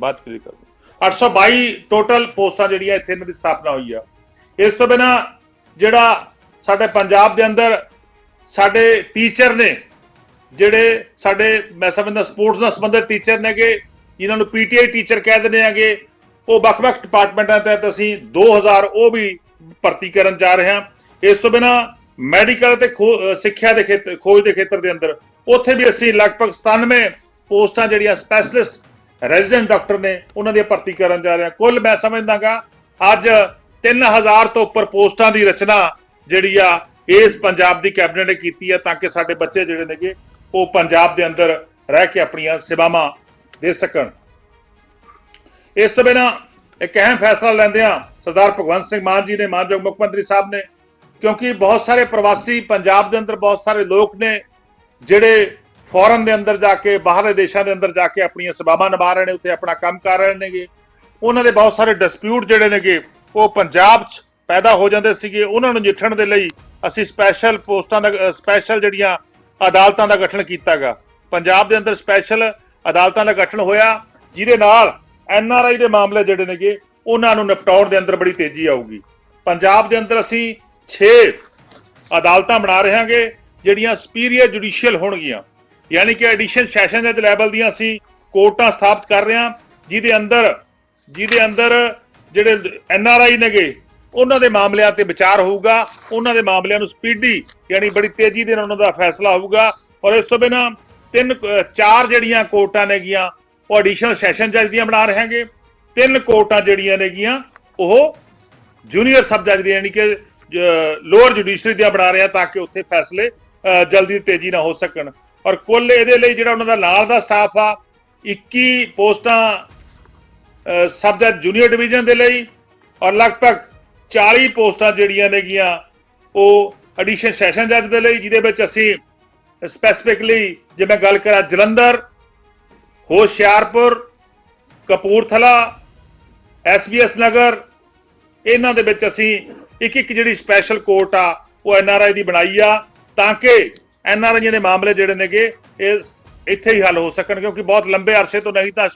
S2: ਪਲੀਜ਼ ਬਾਤ ਕਰੀ ਕਰ 822 ਟੋਟਲ ਪੋਸਟਾਂ ਜਿਹੜੀਆਂ ਇੱਥੇ ਇਹਨਾਂ ਦੀ ਸਥਾਪਨਾ ਹੋਈ ਆ। ਇਸ ਤੋਂ ਬਿਨਾ ਜਿਹੜਾ ਸਾਡੇ ਪੰਜਾਬ ਦੇ ਅੰਦਰ ਸਾਡੇ ਟੀਚਰ ਨੇ, ਜਿਹੜੇ ਸਾਡੇ, ਮੈਂ ਸਮਝਦਾ ਸਪੋਰਟਸ ਨਾਲ ਸੰਬੰਧਿਤ ਟੀਚਰ ਨੇਗੇ, ਜਿਨ੍ਹਾਂ ਨੂੰ ਪੀਟੀਆਈ ਟੀਚਰ ਕਹਿ ਦਿੰਦੇ ਆਗੇ, ਉਹ ਵੱਖ-ਵੱਖ ਡਿਪਾਰਟਮੈਂਟਾਂ ਤਹਿਤ ਅਸੀਂ 2000 ਉਹ ਵੀ ਭਰਤੀ ਕਰਨ ਜਾ ਰਹੇ ਹਾਂ। ਇਸ ਤੋਂ ਬਿਨਾ ਮੈਡੀਕਲ ਤੇ ਖੋ- ਸਿੱਖਿਆ ਦੇ ਖੇਤਰ ਖੋਜ ਦੇ ਖੇਤਰ ਦੇ ਅੰਦਰ, ਉੱਥੇ ਵੀ ਅਸੀਂ ਲਗਭਗ 97 ਪੋਸਟਾਂ ਜਿਹੜੀਆਂ ਸਪੈਸ਼ਲਿਸਟ ਰੈਜ਼ੀਡੈਂਟ ਡਾਕਟਰ ਨੇ ਉਹਨਾਂ ਦੀ ਭਰਤੀ ਕਰਨ ਜਾ ਰਿਹਾ। ਕੁੱਲ ਮੈਂ ਸਮਝਦਾਗਾ, ਅੱਜ 3000 ਤੋਂ ਉੱਪਰ ਪੋਸਟਾਂ ਦੀ ਰਚਨਾ ਜਿਹੜੀ ਆ, ਇਸ ਪੰਜਾਬ ਦੀ ਕੈਬਨਿਟ ਨੇ ਕੀਤੀ ਆ ਤਾਂ ਕਿ ਸਾਡੇ ਬੱਚੇ ਜਿਹੜੇ ਨੇਗੇ, ਉਹ ਪੰਜਾਬ ਦੇ ਅੰਦਰ ਰਹਿ ਕੇ ਆਪਣੀਆਂ ਸੇਵਾਵਾਂ ਦੇ ਸਕਣ। ਇਸ ਤੋਂ ਬਿਨਾ ਇੱਕ ਅਹਿਮ ਫੈਸਲਾ ਲੈਂਦੇ ਆ ਸਰਦਾਰ ਭਗਵੰਤ ਸਿੰਘ ਮਾਨ ਜੀ ਨੇ, ਮਾਨਯੋਗ ਮੁੱਖ ਮੰਤਰੀ ਸਾਹਿਬ ਨੇ, ਕਿਉਂਕਿ ਬਹੁਤ ਸਾਰੇ ਪ੍ਰਵਾਸੀ ਪੰਜਾਬ ਦੇ ਅੰਦਰ ਬਹੁਤ ਸਾਰੇ ਲੋਕ ਨੇ, ਜਿਹੜੇ ਫੋਰਨ ਦੇ ਅੰਦਰ ਜਾ ਕੇ, ਬਾਹਰਲੇ ਦੇਸ਼ਾਂ ਦੇ ਅੰਦਰ ਜਾ ਕੇ ਆਪਣੀਆਂ ਸੇਵਾਵਾਂ ਨਿਭਾ ਰਹੇ ਨੇ, ਉੱਥੇ ਆਪਣਾ ਕੰਮ ਕਰ ਰਹੇ ਨੇਗੇ। ਉਹਨਾਂ ਦੇ ਬਹੁਤ ਸਾਰੇ ਡਿਸਪਿਊਟ ਜਿਹੜੇ ਨੇਗੇ, ਉਹ ਪੰਜਾਬ 'ਚ ਪੈਦਾ ਹੋ ਜਾਂਦੇ ਸੀਗੇ। ਉਹਨਾਂ ਨੂੰ ਜਿੱਠਣ ਦੇ ਲਈ ਅਸੀਂ ਸਪੈਸ਼ਲ ਪੋਸਟਾਂ ਦਾ ਸਪੈਸ਼ਲ ਜਿਹੜੀਆਂ ਅਦਾਲਤਾਂ ਦਾ ਗਠਨ ਕੀਤਾਗਾ। ਪੰਜਾਬ ਦੇ ਅੰਦਰ ਸਪੈਸ਼ਲ ਅਦਾਲਤਾਂ ਦਾ ਗਠਨ ਹੋਇਆ, ਜਿਹਦੇ ਨਾਲ ਐਨ ਆਰ ਆਈ ਦੇ ਮਾਮਲੇ ਜਿਹੜੇ ਨੇਗੇ, ਉਹਨਾਂ ਨੂੰ ਨਿਪਟਾਉਣ ਦੇ ਅੰਦਰ ਬੜੀ ਤੇਜ਼ੀ ਆਊਗੀ। ਪੰਜਾਬ ਦੇ ਅੰਦਰ ਅਸੀਂ 6 ਅਦਾਲਤਾਂ ਬਣਾ ਰਹੇ ਹਾਂਗੇ ਜਿਹੜੀਆਂ ਸੁਪੀਰੀਅਰ ਜੁਡੀਸ਼ੀਅਲ ਹੋਣਗੀਆਂ। ਯਾਨੀ ਕਿ ਐਡੀਸ਼ਨ ਸੈਸ਼ਨ ਦੇ ਲੈਵਲ ਦੀਆਂ ਅਸੀਂ ਕੋਰਟਾਂ ਸਥਾਪਿਤ ਕਰ ਰਹੇ ਹਾਂ, ਜਿਹਦੇ ਅੰਦਰ ਜਿਹਦੇ ਅੰਦਰ ਜਿਹੜੇ ਐਨ ਆਰ ਆਈ ਨੇਗੇ, ਉਹਨਾਂ ਦੇ ਮਾਮਲਿਆਂ ਤੇ ਵਿਚਾਰ ਹੋਊਗਾ, ਉਹਨਾਂ ਦੇ ਮਾਮਲਿਆਂ ਨੂੰ ਸਪੀਡੀ ਯਾਨੀ ਬੜੀ ਤੇਜ਼ੀ ਦੇ ਨਾਲ ਉਹਨਾਂ ਦਾ ਫੈਸਲਾ ਹੋਊਗਾ। ਔਰ ਇਸ ਤੋਂ ਬਿਨਾਂ ਤਿੰਨ, ਚਾਰ ਜਿਹੜੀਆਂ ਕੋਰਟਾਂ ਨੇਗੀਆਂ, ਉਹ ਐਡੀਸ਼ਨਲ ਸੈਸ਼ਨ ਜੱਜ ਦੀਆਂ ਬਣਾ ਰਹੇ ਹਾਂਗੇ ਤਿੰਨ ਕੋਰਟਾਂ ਜਿਹੜੀਆਂ ਨੇਗੀਆਂ, ਉਹ ਜੂਨੀਅਰ ਸਬ ਜੱਜ ਦੀਆਂ, ਯਾਨੀ ਕਿ ਲੋਅਰ ਜੁਡੀਸ਼ਰੀ ਦੀਆਂ ਬਣਾ ਰਹੇ ਆ ਤਾਂ ਕਿ ਉੱਥੇ ਫੈਸਲੇ ਜਲਦੀ ਤੇਜ਼ੀ ਨਾਲ ਹੋ ਸਕਣ। ਔਰ ਕੁੱਲ ਇਹਦੇ ਲਈ ਜਿਹੜਾ ਉਹਨਾਂ ਦਾ ਨਾਲ ਦਾ ਸਟਾਫ ਆ 21 ਪੋਸਟਾਂ ਅਹ, ਸਬ ਜੱਜ ਜੂਨੀਅਰ ਡਿਵੀਜ਼ਨ ਦੇ ਲਈ ਔਰ ਲਗਭਗ 40 ਪੋਸਟਾਂ ਜਿਹੜੀਆਂ ਨੇਗੀਆਂ ਉਹ ਐਡੀਸ਼ਨ ਸੈਸ਼ਨ ਜੱਜ ਦੇ ਲਈ ਜਿਹਦੇ ਵਿੱਚ ਅਸੀਂ ਸਪੈਸੀਫਿਕਲੀ ਜੇ ਮੈਂ ਗੱਲ ਕਰਾਂ ਜਲੰਧਰ ਹੋਸ਼ਿਆਰਪੁਰ ਕਪੂਰਥਲਾ ਐਸਬੀਐਸ ਨਗਰ ਇਹਨਾਂ ਦੇ ਵਿੱਚ ਅਸੀਂ ਇੱਕ ਇੱਕ ਜਿਹੜੀ ਸਪੈਸ਼ਲ ਕੋਰਟ ਆ ਉਹ ਐਨਆਰਆਈ ਦੀ ਬਣਾਈ ਆ ਤਾਂ ਕਿ ਐਨਆਰਆਈਆਂ ਦੇ ਮਾਮਲੇ ਜਿਹੜੇ ਨੇਗੇ, ਇਹ ਇੱਥੇ ਹੀ ਹੱਲ ਹੋ ਸਕਣ, ਕਿਉਂਕਿ ਬਹੁਤ ਲੰਬੇ ਅਰਸੇ ਤੋਂ ਨਹੀਂ ਤਾਂ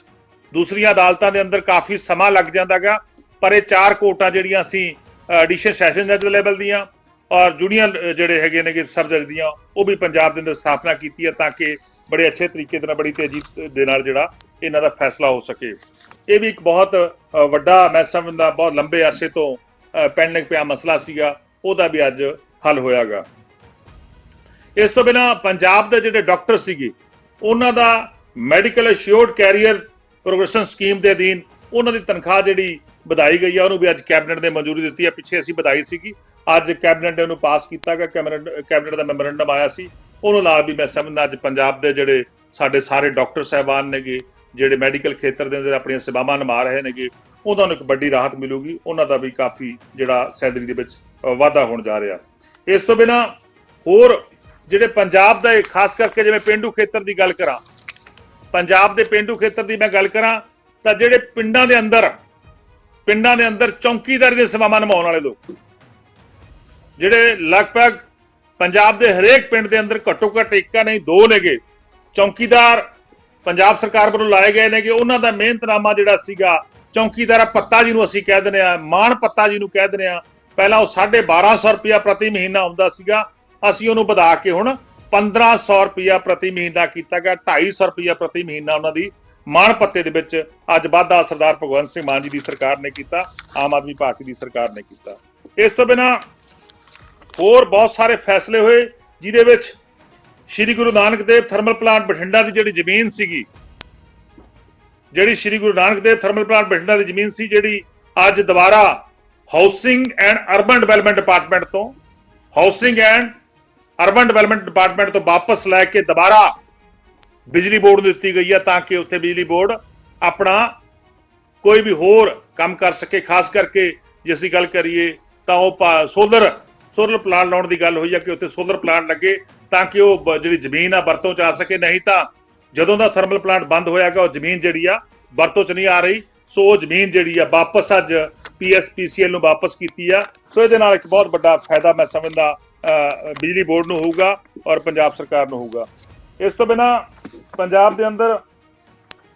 S2: ਦੂਸਰੀਆਂ ਅਦਾਲਤਾਂ ਦੇ ਅੰਦਰ ਕਾਫੀ ਸਮਾਂ ਲੱਗ ਜਾਂਦਾਗਾ। ਪਰ ਇਹ ਚਾਰ ਕੋਰਟਾਂ ਜਿਹੜੀਆਂ ਅਸੀਂ ਐਡੀਸ਼ਨ ਸੈਸ਼ਨ ਜੱਜ ਲੈਵਲ ਦੀਆਂ ਔਰ ਜੂਨੀਅਰ ਜਿਹੜੇ ਹੈਗੇ ਨੇਗੇ ਸਬ ਜੱਜ ਦੀਆਂ, ਉਹ ਵੀ ਪੰਜਾਬ ਦੇ ਅੰਦਰ ਸਥਾਪਨਾ ਕੀਤੀ ਹੈ ਤਾਂ ਕਿ ਬੜੇ ਅੱਛੇ ਤਰੀਕੇ ਦੇ ਨਾਲ, ਬੜੀ ਤੇਜ਼ੀ ਦੇ ਨਾਲ ਜਿਹੜਾ ਇਹਨਾਂ ਦਾ ਫੈਸਲਾ ਹੋ ਸਕੇ। ਇਹ ਵੀ ਇੱਕ ਬਹੁਤ ਵੱਡਾ ਮੈਂ ਸਮਝਦਾ ਬਹੁਤ ਲੰਬੇ ਅਰਸੇ ਤੋਂ ਪੈਂਡਿੰਗ ਪਿਆ ਮਸਲਾ ਸੀਗਾ, ਉਹਦਾ ਵੀ ਅੱਜ ਹੱਲ ਹੋਇਆਗਾ। ਇਸ ਤੋਂ ਬਿਨਾ ਪੰਜਾਬ ਦੇ ਜਿਹੜੇ ਡਾਕਟਰ ਸੀਗੇ, ਉਹਨਾਂ ਦਾ medical assured career progression scheme ਦੇ ਅਧੀਨ ਉਹਨਾਂ ਦੀ ਤਨਖਾਹ ਜਿਹੜੀ ਵਧਾਈ ਗਈ ਆ, ਉਹਨੂੰ ਵੀ ਅੱਜ ਕੈਬਨਿਟ ਨੇ ਮਨਜ਼ੂਰੀ ਦਿੱਤੀ ਹੈ ਪਿੱਛੇ ਅਸੀਂ ਵਧਾਈ ਸੀਗੀ। ਅੱਜ ਕੈਬਨਿਟ ਨੇ ਉਹਨੂੰ ਪਾਸ ਕੀਤਾ ਗਿਆ, ਕੈਬਨਿਟ ਕੈਬਨਿਟ ਦਾ ਮੈਮੋਰੈਂਡਮ ਆਇਆ ਸੀ। ਉਹਨੂੰ ਨਾਲ ਵੀ ਮੈਂ ਸਮਝਦਾ ਅੱਜ ਪੰਜਾਬ ਦੇ ਜਿਹੜੇ ਸਾਡੇ ਸਾਰੇ ਡਾਕਟਰ ਸਹਿਬਾਨ ਨੇਗੇ, ਜਿਹੜੇ ਮੈਡੀਕਲ ਖੇਤਰ ਦੇ ਅੰਦਰ ਆਪਣੀਆਂ ਸੇਵਾਵਾਂ ਨਿਭਾ ਰਹੇ ਨੇਗੇ, ਉਹਨਾਂ ਨੂੰ ਇੱਕ ਵੱਡੀ ਰਾਹਤ ਮਿਲੂਗੀ। ਉਹਨਾਂ ਦਾ ਵੀ ਕਾਫੀ ਜਿਹੜਾ ਸੈਲਰੀ ਦੇ ਵਿੱਚ ਵਾਧਾ ਹੋਣ ਜਾ ਰਿਹਾ। ਇਸ ਤੋਂ ਬਿਨਾ ਹੋਰ ਜਿਹੜੇ ਪੰਜਾਬ ਦਾ ਖਾਸ ਕਰਕੇ ਜਿਵੇਂ ਪਿੰਡੂ ਖੇਤਰ ਦੀ ਗੱਲ ਕਰਾਂ, ਪੰਜਾਬ ਦੇ ਪਿੰਡੂ ਖੇਤਰ ਦੀ ਮੈਂ ਗੱਲ ਕਰਾਂ, ਤਾਂ ਜਿਹੜੇ ਪਿੰਡਾਂ ਦੇ ਅੰਦਰ, ਪਿੰਡਾਂ ਦੇ ਅੰਦਰ ਚੌਕੀਦਾਰੀ ਦੇ ਸੇਵਾਵਾਂ ਨਿਭਾਉਣ ਵਾਲੇ ਲੋਕ, ਜਿਹੜੇ ਲਗਭਗ ਪੰਜਾਬ ਦੇ ਹਰੇਕ ਪਿੰਡ ਦੇ ਅੰਦਰ ਘੱਟੋ ਘੱਟ ਇੱਕਾ ਨਹੀਂ, ਦੋ ਨੇਗੇ, ਚੌਕੀਦਾਰ ਪੰਜਾਬ ਸਰਕਾਰ ਵੱਲੋਂ ਲਾਏ ਗਏ ਨੇ ਕਿ ਉਹਨਾਂ ਦਾ ਮਿਹਨਤਨਾਮਾ ਜਿਹੜਾ ਸੀਗਾ, ਚੌਕੀਦਾਰ ਪੱਤਾ ਜੀ ਨੂੰ ਅਸੀਂ ਕਹਿ ਦਿੰਦੇ ਆ ਮਾਣ ਪੱਤਾ ਜੀ ਨੂੰ ਕਹਿ ਦਿੰਦੇ ਆ ਪਹਿਲਾਂ ਉਹ 1250 ਰੁਪਇਆ ਪ੍ਰਤੀ ਮਹੀਨਾ ਹੁੰਦਾ ਸੀਗਾ ਅਸੀਂ ਉਹਨੂੰ ਵਧਾ ਕੇ ਹੁਣ 1500 ਰੁਪਇਆ ਪ੍ਰਤੀ ਮਹੀਨਾ ਕੀਤਾ ਗਿਆ 250 ਰੁਪਇਆ ਪ੍ਰਤੀ ਮਹੀਨਾ ਉਹਨਾਂ ਦੀ ਮਾਣ ਪੱਤੇ ਦੇ ਵਿੱਚ ਅੱਜ ਵਾਧਾ ਸਰਦਾਰ ਭਗਵੰਤ ਸਿੰਘ ਮਾਨ ਜੀ ਦੀ ਸਰਕਾਰ ਨੇ ਕੀਤਾ, ਆਮ ਆਦਮੀ ਪਾਰਟੀ ਦੀ ਸਰਕਾਰ ਨੇ ਕੀਤਾ। ਇਸ ਤੋਂ ਬਿਨਾ ਹੋਰ ਬਹੁਤ ਸਾਰੇ ਫੈਸਲੇ ਹੋਏ, ਜਿਹਦੇ ਵਿੱਚ ਸ਼੍ਰੀ ਗੁਰੂ ਨਾਨਕ ਦੇਵ ਥਰਮਲ ਪਲਾਂਟ ਬਠਿੰਡਾ ਦੀ ਜਿਹੜੀ ਜ਼ਮੀਨ ਸੀਗੀ, ਜਿਹੜੀ ਸ਼੍ਰੀ ਗੁਰੂ ਨਾਨਕ ਦੇਵ ਥਰਮਲ ਪਲਾਂਟ ਬਠਿੰਡਾ ਦੀ ਜ਼ਮੀਨ ਸੀ, ਜਿਹੜੀ ਅੱਜ ਦੁਬਾਰਾ housing and urban development department ਤੋਂ housing and urban development department ਤੋਂ ਵਾਪਸ ਲੈ ਕੇ ਦੁਬਾਰਾ ਬਿਜਲੀ ਬੋਰਡ ਨੂੰ ਦਿੱਤੀ ਗਈ ਹੈ ਤਾਂ ਕਿ ਉੱਥੇ ਬਿਜਲੀ ਬੋਰਡ ਆਪਣਾ ਕੋਈ ਵੀ ਹੋਰ ਕੰਮ ਕਰ ਸਕੇ, ਖਾਸ ਕਰਕੇ ਜੇ ਅਸੀਂ ਗੱਲ ਕਰੀਏ ਤਾਂ ਉਹ ਸੋਲਰ ਸੋਲਰ ਪਲਾਂਟ ਲਾਉਣ ਦੀ ਗੱਲ ਹੋਈ ਹੈ ਕਿ ਉੱਥੇ ਸੋਲਰ ਪਲਾਂਟ ਲੱਗੇ ਤਾਂ ਕਿ ਉਹ ਬ- ਜਿਹੜੀ ਜ਼ਮੀਨ ਆ ਵਰਤੋਂ ਚ ਆ ਸਕੇ, ਨਹੀਂ ਤਾਂ ਜਦੋਂ ਦਾ ਥਰਮਲ ਪਲਾਂਟ ਬੰਦ ਹੋਇਆਗਾ, ਉਹ ਜ਼ਮੀਨ ਜਿਹੜੀ ਆ ਵਰਤੋਂ ਚ ਨਹੀਂ ਆ ਰਹੀ। ਸੋ ਉਹ ਜ਼ਮੀਨ ਜਿਹੜੀ ਆ ਵਾਪਸ ਅੱਜ ਪੀਐਸਪੀਸੀਐਲ ਨੂੰ ਵਾਪਸ ਕੀਤੀ ਆ। ਸੋ ਇਹਦੇ ਨਾਲ ਇੱਕ ਬਹੁਤ ਵੱਡਾ ਫਾਇਦਾ ਮੈਂ ਸਮਝਦਾ ਬਿਜਲੀ ਬੋਰਡ ਨੂੰ ਹੋਊਗਾ ਔਰ ਪੰਜਾਬ ਸਰਕਾਰ ਨੂੰ ਹੋਊਗਾ। ਇਸ ਤੋਂ ਬਿਨਾ ਪੰਜਾਬ ਦੇ ਅੰਦਰ